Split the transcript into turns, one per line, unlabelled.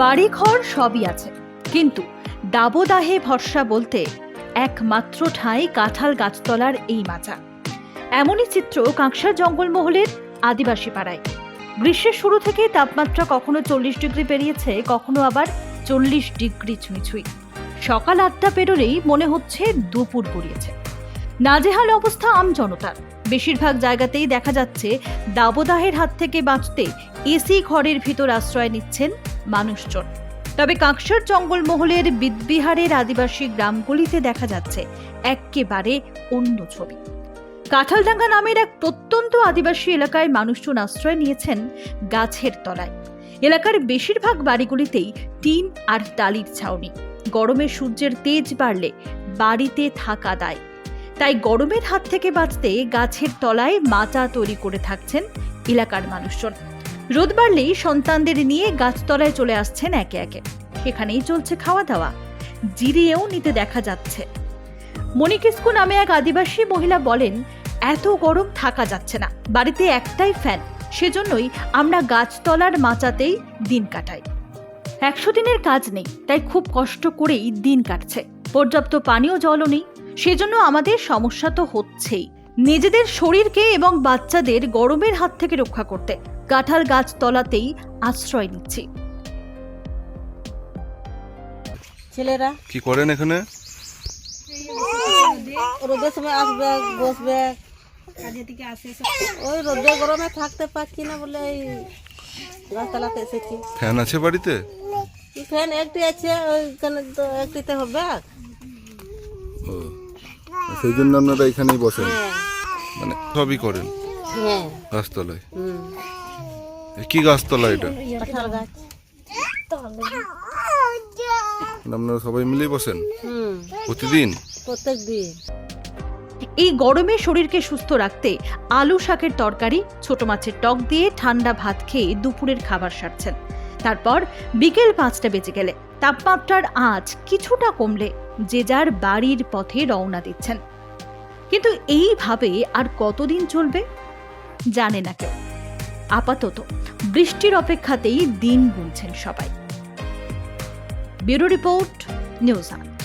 বাড়িঘর সবই আছে। কিন্তু দাবদাহে ভরসা বলতে একমাত্র ঠাঁই কাঁঠাল গাছতলার এই মাচা। এমনই চিত্র কাঁকসার জঙ্গলমহলের আদিবাসী পাড়ায়। গ্রীষ্মের শুরু থেকে তাপমাত্রা কখনো চল্লিশ ডিগ্রি পেরিয়েছে, কখনো আবার চল্লিশ ডিগ্রি ছুঁই ছুঁই সকাল আটটা পেরোলেই মনে হচ্ছে দুপুর গড়িয়েছে। নাজেহাল অবস্থা আম জনতার বেশিরভাগ জায়গাতেই দেখা যাচ্ছে দাবদাহের হাত থেকে বাঁচতে এসি ঘরের ভিতর আশ্রয় নিচ্ছেন মানুষজন। তবে কাঁকসার জঙ্গলমহলের বিদবিহারের আদিবাসী গ্রামগুলিতে দেখা যাচ্ছে এক্কেবারে অন্য ছবি। কাঁঠালডাঙ্গা নামের এক প্রত্যন্ত আদিবাসী এলাকায় মানুষজন আশ্রয় নিয়েছেন গাছের তলায়। এলাকার বেশিরভাগ বাড়িগুলিতেই টিন আর টালির ছাউনি। গরমে সূর্যের তেজ বাড়লে বাড়িতে থাকা দায়। তাই গরমের হাত থেকে বাঁচতে গাছের তলায় মাচা তৈরি করে থাকছেন এলাকার মানুষজন। রোদ বাড়লেই সন্তানদের নিয়ে গাছতলায় চলে আসছেন একে একে। সেখানেই চলছে খাওয়া দাওয়া জিরিয়েও নিতে দেখা যাচ্ছে। মণিকিস্কু নামে এক আদিবাসী মহিলা বলেন, এত গরম থাকা যাচ্ছে না। বাড়িতে একটাই ফ্যান। সেজন্যই আমরা গাছতলার মাচাতেই দিন কাটাই। একশো দিনের কাজ নেই, তাই খুব কষ্ট করেই দিন কাটছে। পর্যাপ্ত পানীয় জলও নেই। সেজন্য আমাদের সমস্যা তো হচ্ছেই। নিজেদের শরীরকে এবং বাচ্চাদের গরমের হাত থেকে রক্ষা করতে কাঁঠাল গাছ তলাতেই আশ্রয় নিচ্ছি।
ছেলেরা?
কি করেন এখানে?
রোদের সময় আসবে বসবে। ওই রোদে গরমে থাকতে পারছি না বলে এই গাছতলাতে এসেছি।
ফ্যান আছে বাড়িতে?
ফ্যান একটি আছে ওইখানে তো একটিতে হবে।
ও। সেই জন্য আপনারা এখানেই বসেন।
হ্যাঁ।
মানে সবই করেন।
হ্যাঁ।
গাছতলায়? কি গাছতলা এটা? আপনারা সবাই মিলেই বসেন? প্রতিদিন?
এই গরমে শরীরকে সুস্থ রাখতে আলু শাকের তরকারি ছোট মাছের টক দিয়ে ঠান্ডা ভাত খেয়ে দুপুরের খাবার সারছেন। তারপর বিকেল পাঁচটা বেজে গেলে তাপমাত্রার আঁচ কিছুটা কমলে যে যার বাড়ির পথে রওনা দিচ্ছেন। কিন্তু এইভাবে আর কতদিন চলবে? জানে না কেউ। আপাতত বৃষ্টির অপেক্ষাতেই দিন গুনছেন সবাই। ব্যুরো রিপোর্ট, নিউজ আট।